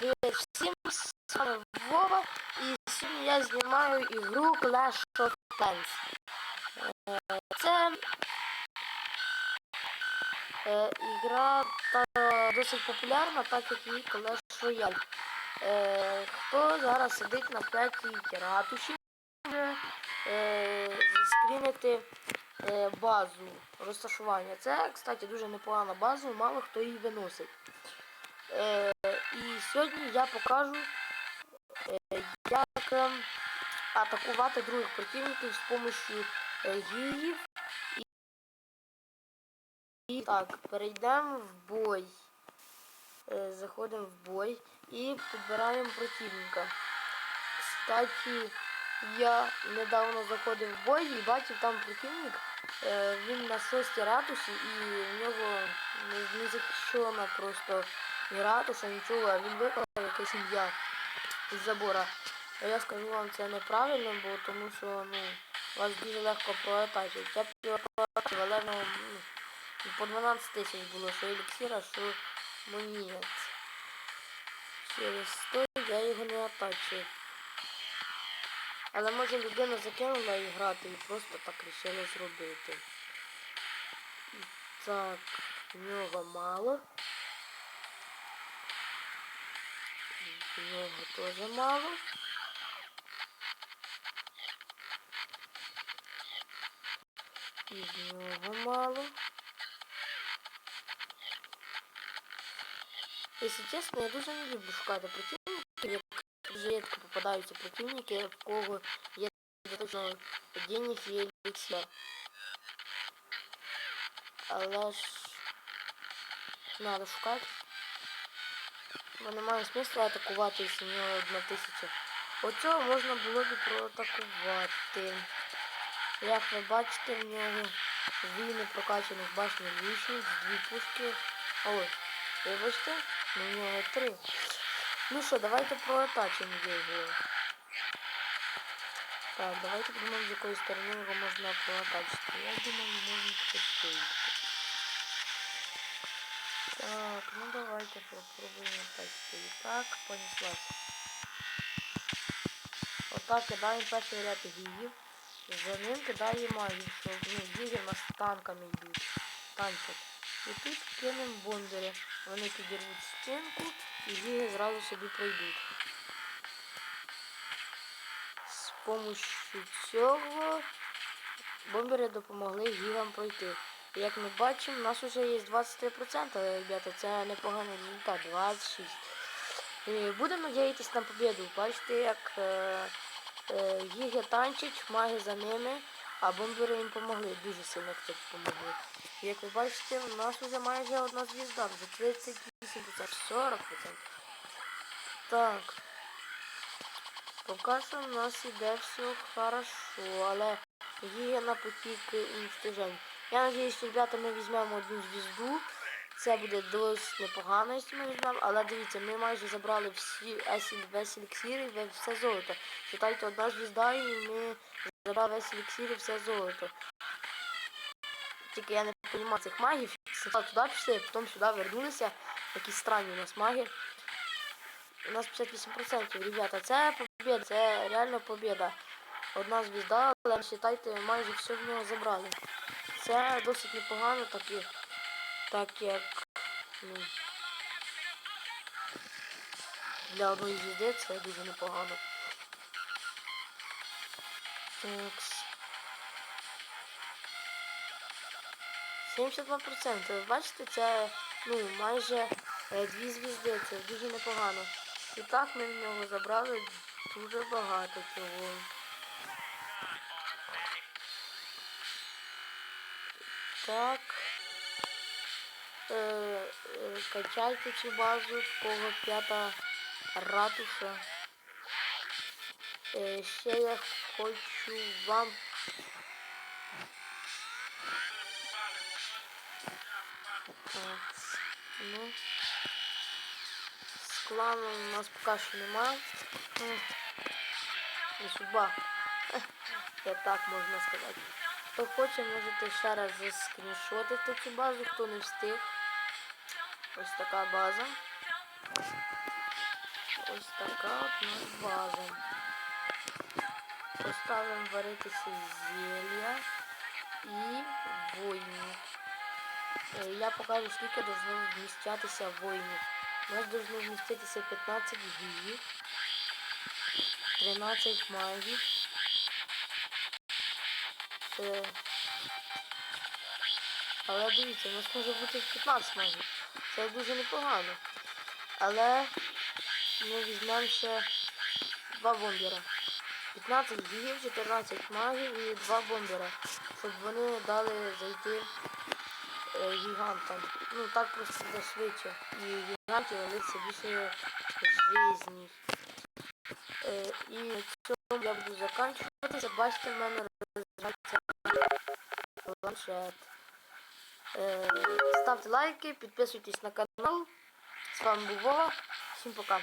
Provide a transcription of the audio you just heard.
Всім, з вами Вова, і сьогодні я знімаю ігру Clash of Clans. Е, Це е, ігра досить популярна, так як і Clash Royale. Е, Хто зараз сидить на п'ятій ратуші, може е, заскрінити е, базу розташування. Це, кстати, дуже непогана база, мало хто її виносить. І сьогодні я покажу, е, як е, атакувати других противників з допомогою е. І, і так, перейдемо в бой. Заходимо в бой і підбираємо противника. Кстати, я недавно заходив в бой і бачив там противник. Він на шостій ратусі і в нього не захищена просто ні ратуша, нічого, а він виклав якась сім'я із забора. А я скажу вам це неправильно, бо тому що ну, вас дуже легко проатачить. Я б проатачив, але ну, ну, по 12 тисяч було, що еліксира, що монет. Через то я його не атачив. Але може людина закинула і грати і просто так вирішила зробити. Так, в нього мало. В нього теж мало. І в нього мало. Якщо чесно, я дуже не люблю шукати противників, як дуже рідко попадаються противники, в кого є достатньо денег і еліксир. Але ж треба шукати. Бо немає смисла атакувати, якщо в нього одна тисяча. Оцього можна було б проатакувати. Як ви бачите, в нього дві непрокачаних башні лишні, дві пушки. Ой, вибачте, ну в нього три. Ну що, давайте проатачимо його. Так, давайте подумаємо, з якої сторони його можна проатачити. Я думаю, можна почти. Так, ну давайте попробуємо так і так, понеслась. Отак кидаємо перший ряд гігів. За ним кидає магів, що ну, гіги нас танками йдуть. Танчать. І тут кинемо бомбери. Вони підірвуть стінку і гіги зразу собі пройдуть. З помощью цього бомбери допомогли гігам пройти. Як ми бачимо, у нас вже є 23%, але, ребята, це непоганий результат, 26. І будемо надіятися на победу. Бачите, як е, е, гіги танчать, маги за ними, а бомбери їм допомогли. Дуже сильно кстати, допомогли. І Як ви бачите, у нас вже майже одна звізда, вже 38%, 40%. Так. Поки що у нас іде все хорошо, але є на потік уничтожень. Я надіюсь, ребята, ми візьмемо одну звізду. Це буде досить непогано, якщо ми візьмемо. Але дивіться, ми майже забрали всі весь еліксір і все золото. Читайте, одна звізда і ми забрали весь еліксір і все золото. Тільки я не розумію цих магів. Спочатку туди пішли, потім сюди вернулися. Якісь странні у нас маги. У нас 58%, ребята, це побіда, це реально побіда. Одна звізда, але вважайте, майже все в нього забрали. Це досить непогано, так, і, так як ну, для одної звізди це дуже непогано. Такс. 72%. Ви бачите, це ну, майже е, дві звізди, це дуже непогано. І так ми в нього забрали дуже багато чого. Так. Е, е, качайте цю базу, в кого п'ята ратуша. Е, ще я хочу вам Так, ну, з кланом у нас поки що немає. Не судьба. Я так можна сказати. Хто хоче, можете ще раз заскріншотити цю базу, хто не встиг. Ось така база. Ось така от нас база. Поставимо варитися зілля і воїнів. Е, Я покажу, скільки должно вмістятися воїнів. У нас должно вміститися 15 гіїв, 13 магів. Але дивіться, у нас може бути 15 магів. Це дуже непогано. Але ми візьмемо ще два бомбера. 15 гігів, 14 магів і два бомбера. Щоб вони дали зайти е, гігантам. Ну так просто буде швидше. І гігантів литься більше жизней. Е, і на цьому я буду закінчуватися. Бачите, в мене планшет. Е, ставте лайки, підписуйтесь на канал. З вами був Вова. Всім пока.